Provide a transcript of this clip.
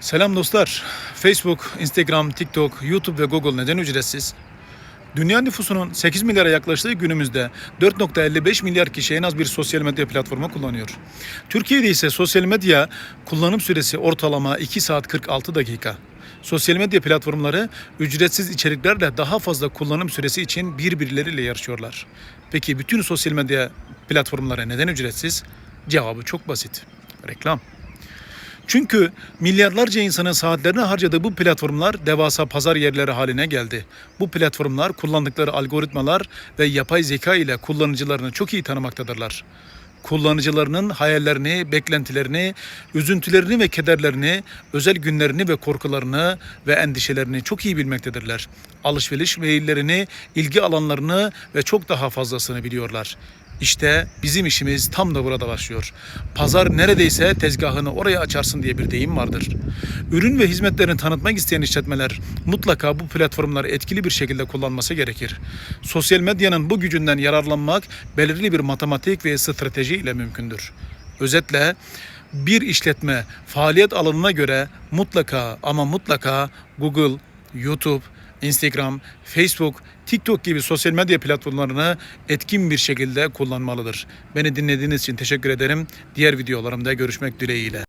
Selam dostlar. Facebook, Instagram, TikTok, YouTube ve Google neden ücretsiz? Dünya nüfusunun 8 milyara yaklaştığı günümüzde 4.55 milyar kişi en az bir sosyal medya platformu kullanıyor. Türkiye'de ise sosyal medya kullanım süresi ortalama 2 saat 46 dakika. Sosyal medya platformları ücretsiz içeriklerle daha fazla kullanım süresi için birbirleriyle yarışıyorlar. Peki bütün sosyal medya platformları neden ücretsiz? Cevabı çok basit. Reklam. Çünkü milyarlarca insanın saatlerini harcadığı bu platformlar devasa pazar yerleri haline geldi. Bu platformlar kullandıkları algoritmalar ve yapay zeka ile kullanıcılarını çok iyi tanımaktadırlar. Kullanıcılarının hayallerini, beklentilerini, üzüntülerini ve kederlerini, özel günlerini ve korkularını ve endişelerini çok iyi bilmektedirler. Alışveriş meyillerini, ilgi alanlarını ve çok daha fazlasını biliyorlar. İşte bizim işimiz tam da burada başlıyor. Pazar neredeyse tezgahını oraya açarsın diye bir deyim vardır. Ürün ve hizmetlerini tanıtmak isteyen işletmeler mutlaka bu platformları etkili bir şekilde kullanması gerekir. Sosyal medyanın bu gücünden yararlanmak belirli bir matematik ve strateji ile mümkündür. Özetle bir işletme faaliyet alanına göre mutlaka ama mutlaka Google, YouTube, Instagram, Facebook, TikTok gibi sosyal medya platformlarını etkin bir şekilde kullanmalıdır. Beni dinlediğiniz için teşekkür ederim. Diğer videolarımda görüşmek dileğiyle.